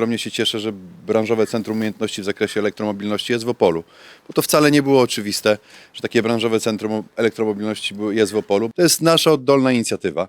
ogromnie się cieszę, że branżowe centrum umiejętności w zakresie elektromobilności jest w Opolu, bo to wcale nie było oczywiste, że takie branżowe centrum elektromobilności jest w Opolu. To jest nasza oddolna inicjatywa.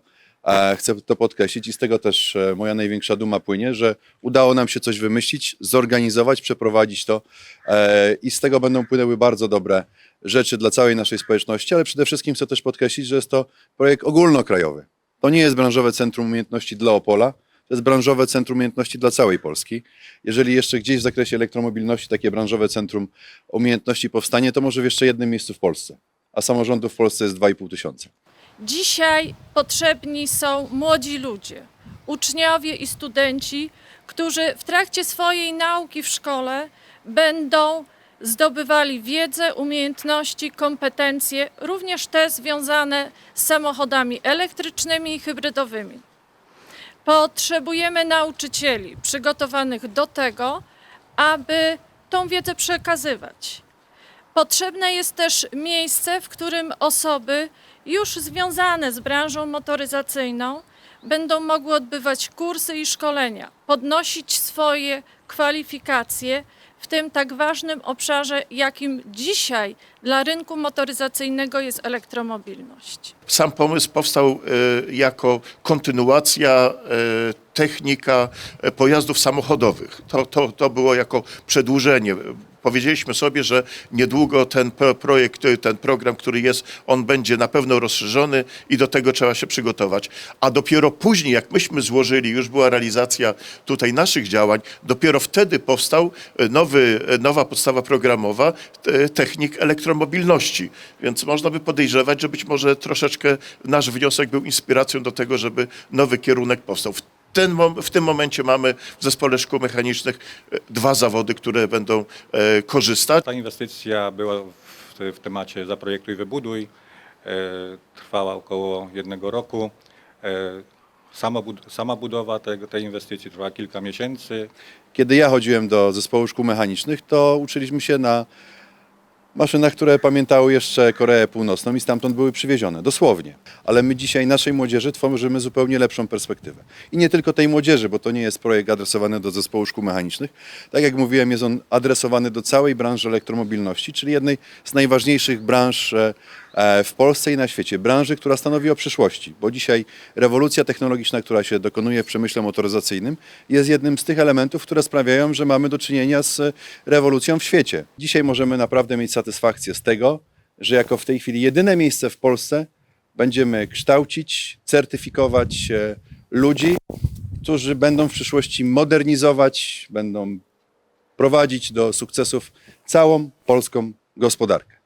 Chcę to podkreślić i z tego też e, moja największa duma płynie, że udało nam się coś wymyślić, zorganizować, przeprowadzić to e, i z tego będą płynęły bardzo dobre rzeczy dla całej naszej społeczności, ale przede wszystkim chcę też podkreślić, że jest to projekt ogólnokrajowy. To nie jest branżowe centrum umiejętności dla Opola, to jest branżowe centrum umiejętności dla całej Polski. Jeżeli jeszcze gdzieś w zakresie elektromobilności takie branżowe centrum umiejętności powstanie, to może w jeszcze jednym miejscu w Polsce, a samorządów w Polsce jest 2,5 tysiąca. Dzisiaj potrzebni są młodzi ludzie, uczniowie i studenci, którzy w trakcie swojej nauki w szkole będą zdobywali wiedzę, umiejętności, kompetencje, również te związane z samochodami elektrycznymi i hybrydowymi. Potrzebujemy nauczycieli przygotowanych do tego, aby tą wiedzę przekazywać. Potrzebne jest też miejsce, w którym osoby już związane z branżą motoryzacyjną będą mogły odbywać kursy i szkolenia, podnosić swoje kwalifikacje w tym tak ważnym obszarze, jakim dzisiaj dla rynku motoryzacyjnego jest elektromobilność. Sam pomysł powstał e, jako kontynuacja e, technika e, pojazdów samochodowych. To, to, to było jako przedłużenie. Powiedzieliśmy sobie, że niedługo ten pro- projekt, ten program, który jest, on będzie na pewno rozszerzony i do tego trzeba się przygotować. A dopiero później, jak myśmy złożyli, już była realizacja tutaj naszych działań, dopiero wtedy powstał e, nowy, e, nowa podstawa programowa technik elektromobilności. Więc można by podejrzewać, że być może troszeczkę nasz wniosek był inspiracją do tego, żeby nowy kierunek powstał. W ten w tym momencie mamy w zespole szkół mechanicznych e, dwa zawody, które będą e, korzystać. Ta inwestycja była w, w temacie Zaprojektuj, wybuduj. E, trwała około jednego roku. Sama, bud- sama budowa tego, tej inwestycji trwała kilka miesięcy. Kiedy ja chodziłem do zespołu szkół mechanicznych, to uczyliśmy się na maszynach, które pamiętały jeszcze Koreę Północną i stamtąd były przywiezione, dosłownie. Ale my dzisiaj naszej młodzieży tworzymy zupełnie lepszą perspektywę. I nie tylko tej młodzieży, bo to nie jest projekt adresowany do zespołu szkół mechanicznych. Tak jak mówiłem, jest on adresowany do całej branży elektromobilności, czyli jednej z najważniejszych branż e, w Polsce i na świecie. Branży, która stanowi o przyszłości, bo dzisiaj rewolucja technologiczna, która się dokonuje w przemyśle motoryzacyjnym, jest jednym z tych elementów, które sprawiają, że mamy do czynienia z rewolucją w świecie. Dzisiaj możemy naprawdę mieć satysfakcję z tego, że jako w tej chwili jedyne miejsce w Polsce będziemy kształcić, certyfikować e, ludzi, którzy będą w przyszłości modernizować, będą prowadzić do sukcesów całą polską gospodarkę.